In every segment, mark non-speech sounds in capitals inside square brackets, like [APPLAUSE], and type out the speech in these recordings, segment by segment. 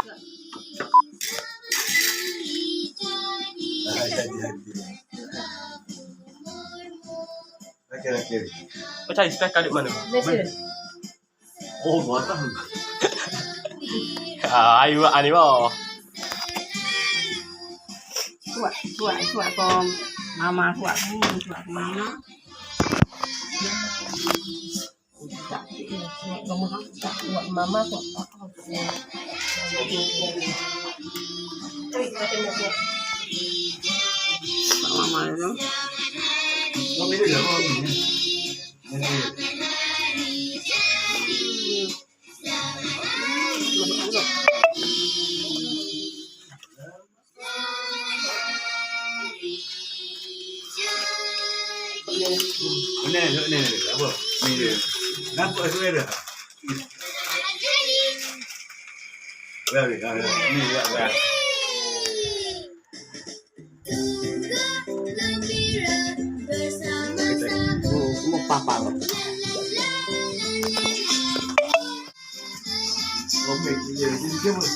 Ah, jadi hati. Okey, okey. Kau cari striker di mana? Malaysia. Oh, matang. Ah, ayu ah ni boh. Kuat, kuat, kuat kau. Mama kuat ni, kuat mana? Kuat mama kuat papa. Kuat mama tu. Kau bila dah kau ni? Nanti. Mana? Mana? Apa? Ni dia. Nampak suara dia? Baik, baik. Ni dia. baik. Semua papa. Okey, dia dia pun.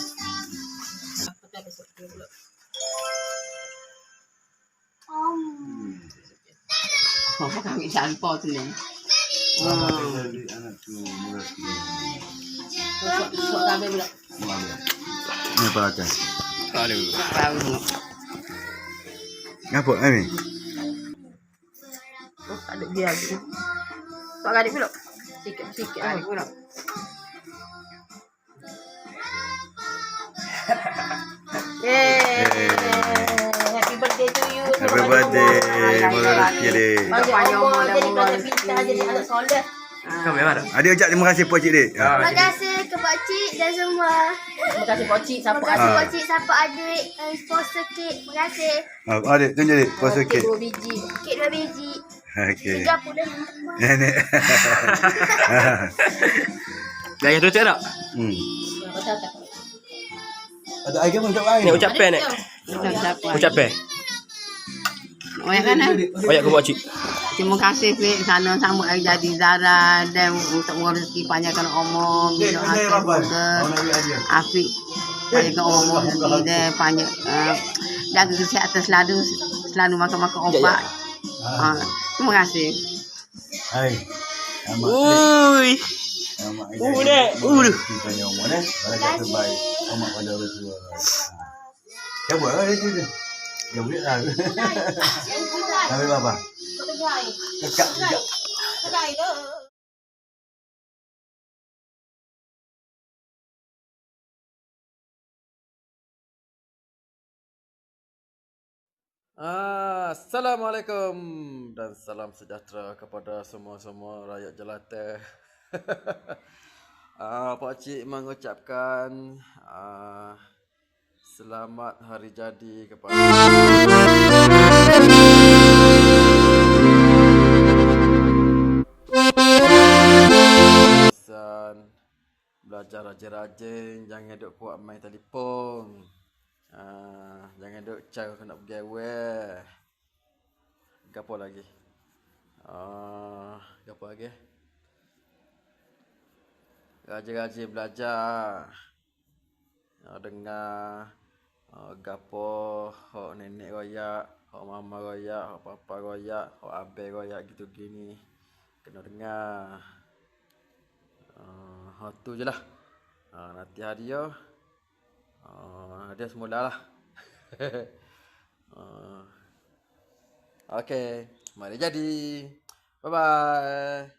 Papa kami sampah tu ni. Ah, Hmm. tadi anak tu murah tu. Kuat, kuat kami pula. Ni apa akan? Aduh. Tahu ni. Ngapa ni? Oh, tak ada dia lagi. Kuat adik pula. Sikit-sikit adik pula. [LAUGHS] Yeay. Happy birthday to you. Happy birthday, murah rezeki dia. Panjang Panjang umur, umur, jadi jadi pelajar pelajar pintar, jadi anak soleh. Kau memang ada. Adik ucap terima kasih Pak Cik Dik. Ah, Terima jadi- kasih ke Pak Cik dan semua. Terima kasih Pak Cik, Terima siapa kasih Ah. Pak Cik, siapa adik, uh, sponsor kek. Terima kasih. Ah, adik tunjuk dik puasa Kek kek. dua biji. Kek dua biji. Okey. Tiga pun dah. Nenek. [LAUGHS] Gaya tu tak? Hmm. Ada air pun tak air. Ni ucap pen siapa? Ucap pen. Oh, ya kan? eh? Banyak ke buat cik. Terima kasih Fik sana sama air jadi Zara dan untuk rezeki panjangkan umur Dek, minum air Rabban? juga. Afiq panjangkan umur rezeki dan panjang uh, jaga kesihatan selalu selalu makan-makan Ya, obat. Ah. Uh, terima kasih. Hai. Ui. Uh. Uh, duh. Kita ni umur ni. Balakat terbaik. Amat pada orang tua. Ya buat lah itu dia. Ya boleh lah. Sampai juga. Assalamualaikum dan salam sejahtera kepada semua-semua rakyat jelata. uh, [LAUGHS] Pak Cik mengucapkan uh, selamat hari jadi kepada belajar rajin-rajin, jangan duk kuat main telefon. Ah, jangan duk cari aku nak pergi awal. Gapo lagi? Ah, gapo lagi? Rajin-rajin belajar. Ah, dengar ah, gapo hok nenek royak, hok mama royak, hok papa royak, hok abe royak gitu gini. Kena dengar. Hok tu je lah ha, Nanti hadiah ya. ah, ha, Hadiah semula lah. [LAUGHS] Ah. Ha. Okay Mari jadi. Bye bye